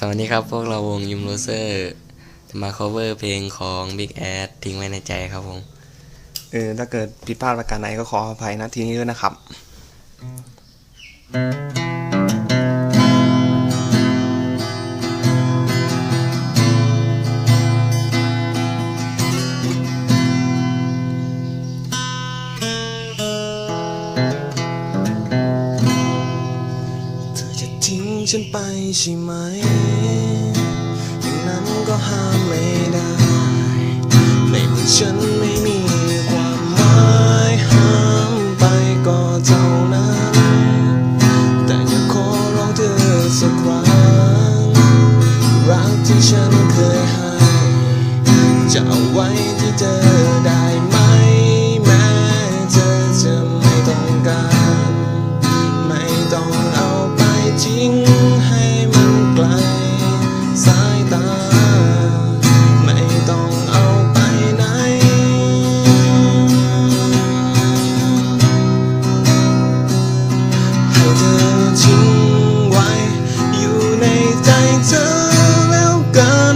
สวัสดีครับ พวกเราวงยิมโรเซอร์จะมา cover เพลงของ Big a อ s ทิ้งไว้ในใจครับผม เออ ถ้าเกิดผิดพลาดประการใดก็ขออภัยนะทีนี้ด้วยนะครับเธ ฉันไปใช่ไหม อย่างนั้นก็ห้ามไม่ได้ ในเมื่อฉันไม่มีความหมายห้ามไปก็เท่านั้น แต่อยากขอร้องเธอสักครั้ง รักที่ฉันเคยให้ จะเอาไว้ที่เธอ เธอทิ้งไว้ อยู่ในใจเธอแล้วกัน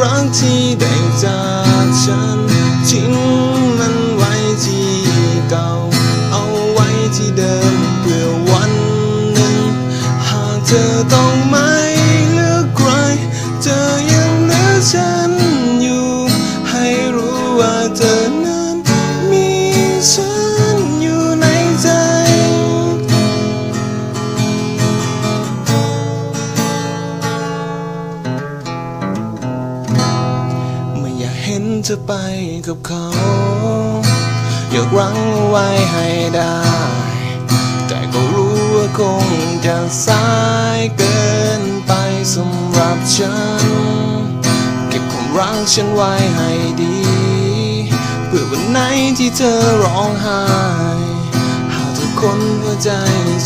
รักที่ได้จากฉันทิ้งมันไว้ที่เก่า เอาไว้ที่เดิมเพื่อวันหนึ่ง หากเธอต้องไม่เลือกใคร เธอยังเหลือฉันอยู่ ให้รู้ว่าเธอากเธอไปกับเขา อยากรั้งไว้ให้ได้ แต่ก็รู้ว่าคงจะสายเกินไปสำหรับฉัน เก็บความรักฉันไว้ให้ดี เพื่อวันไหนที่เธอร้องไห้ หากทุกคนหัวใจ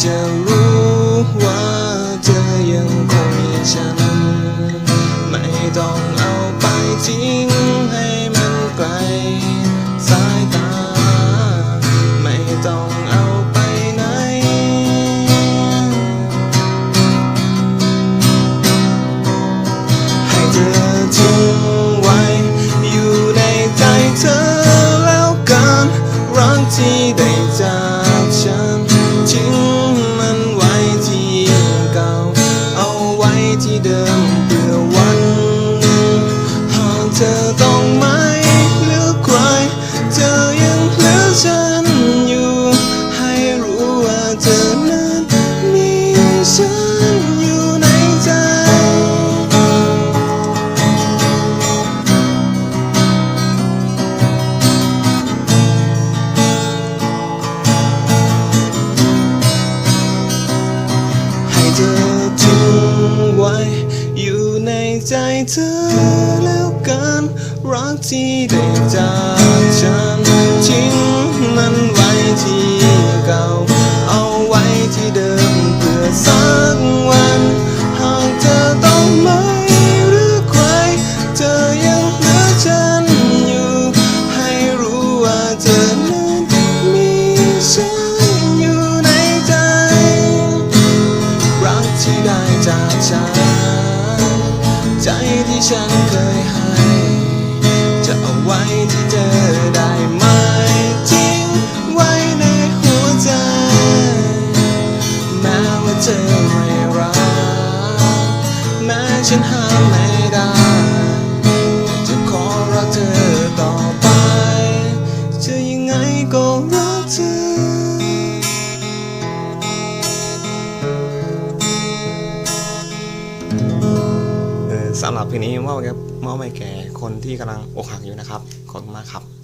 จะรู้ว่าเธอยังคงมีฉัน ไม่ต้องเอาไปทิ้ง ที่ได้จากฉัน ทิ้งมันไว้ที่เก่า เอาไว้ที่เดิมเพื่อวันหนึ่งหากเธอต้อง ให้เธอทิ้งไว้ อยู่ในใจเธอแล้วกันรักที่ได้จากฉันทิ้งมันไว้ที่ ใจที่ฉัน สำหรับเพลงนี้มอบไว้มอบไปแก่คนที่กำลังอกหักอยู่นะครับขอบคุณมากครับ